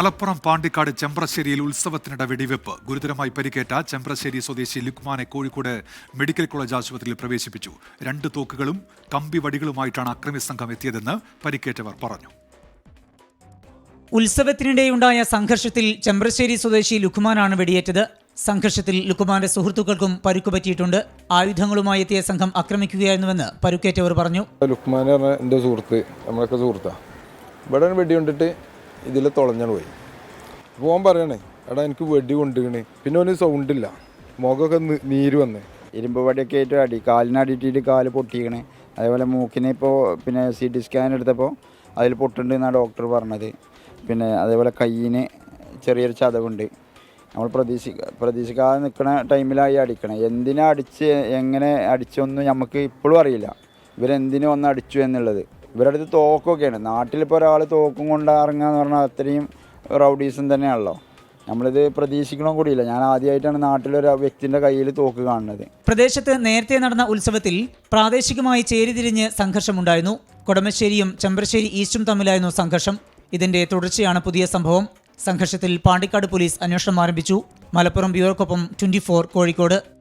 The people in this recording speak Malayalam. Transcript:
മലപ്പുറം പാണ്ടിക്കാട് ചെമ്പ്രശ്ശേരിയിൽ ഉത്സവത്തിനിടെ വെടിവെപ്പ്. ഗുരുതരമായി പരിക്കേറ്റ ചെമ്പ്രശ്ശേരി സ്വദേശി ലുക്മാനെ കോഴിക്കോട് മെഡിക്കൽ കോളേജ് ആശുപത്രിയിൽ പ്രവേശിപ്പിച്ചു. രണ്ട് തോക്കുകളും കമ്പി വടികളുമായിട്ടാണ് അക്രമി സംഘം എത്തിയതെന്ന് പരിക്കേറ്റവർ പറഞ്ഞു. ഉത്സവത്തിനിടെയുണ്ടായ സംഘർഷത്തിൽ ചെമ്പ്രശ്ശേരി സ്വദേശി ലുക്മാനാണ് വെടിയേറ്റത്. സംഘർഷത്തിൽ ലുക്കുമാന്റെ സുഹൃത്തുക്കൾക്കും പരുക്കുപറ്റിയിട്ടുണ്ട് ആയുധങ്ങളുമായി എത്തിയ സംഘം ആക്രമിക്കുകയായിരുന്നുവെന്ന് പരുക്കേറ്റവർ പറഞ്ഞു. ലുക്മാൻ പറഞ്ഞ എന്റെ സുഹൃത്ത് നമ്മളൊക്കെ സുഹൃത്താണ് ഇവിടെ ഒരു വെടി കൊണ്ടിട്ട് ഇതിൽ തുളഞ്ഞാണ് പോയി. ഓൻ പറയണേ എടാ എനിക്ക് വെടി കൊണ്ടുകണേ പിന്നെ ഒരു സൗണ്ട് ഇല്ല മുഖമൊക്കെ നീര് വന്ന്. ഇരുമ്പ് വടിയൊക്കെ ആയിട്ട് അടി കാലിനടിയിട്ടിട്ട് കാൽ പൊട്ടിക്കണേ. അതേപോലെ മൂക്കിനെ ഇപ്പോൾ പിന്നെ സി ടി സ്കാൻ എടുത്തപ്പോൾ അതിൽ പൊട്ടുണ്ട് എന്നാണ് ഡോക്ടർ പറഞ്ഞത്. പിന്നെ അതേപോലെ കയ്യിന് ചെറിയൊരു ചതവുണ്ട്. നമ്മൾ പ്രതീക്ഷി പ്രതീക്ഷിക്കാതെ നിൽക്കുന്ന ടൈമിലായി അടിക്കണം. എന്തിനാ അടിച്ച് എങ്ങനെ അടിച്ചൊന്നും നമുക്ക് ഇപ്പോഴും അറിയില്ല. ഇവരെന്തിനു വന്ന് അടിച്ചു എന്നുള്ളത്? ഇവരുടെ അടുത്ത് തോക്കൊക്കെയാണ് നാട്ടിലിപ്പോൾ ഒരാൾ തോക്കും കൊണ്ട് ഇറങ്ങുക എന്ന് പറഞ്ഞാൽ അത്രയും റൗഡീസും തന്നെയാണല്ലോ. നമ്മളിത് പ്രതീക്ഷിക്കണം കൂടിയില്ല. ഞാൻ ആദ്യമായിട്ടാണ് നാട്ടിലൊരു വ്യക്തിന്റെ കയ്യിൽ തോക്ക് കാണുന്നത്. പ്രദേശത്ത് നേരത്തെ നടന്ന ഉത്സവത്തിൽ പ്രാദേശികമായി ചേരിതിരിഞ്ഞ് സംഘർഷമുണ്ടായിരുന്നു. കൊടമശ്ശേരിയും ചെമ്പ്രശ്ശേരി ഈസ്റ്റും തമ്മിലായിരുന്നു സംഘർഷം. ഇതിന്റെ തുടർച്ചയാണ് പുതിയ സംഭവം. സംഘർഷത്തിൽ പാണ്ടിക്കാട് പോലീസ് അന്വേഷണം ആരംഭിച്ചു. മലപ്പുറം ബ്യൂറോക്കൊപ്പം ട്വന്റി കോഴിക്കോട്.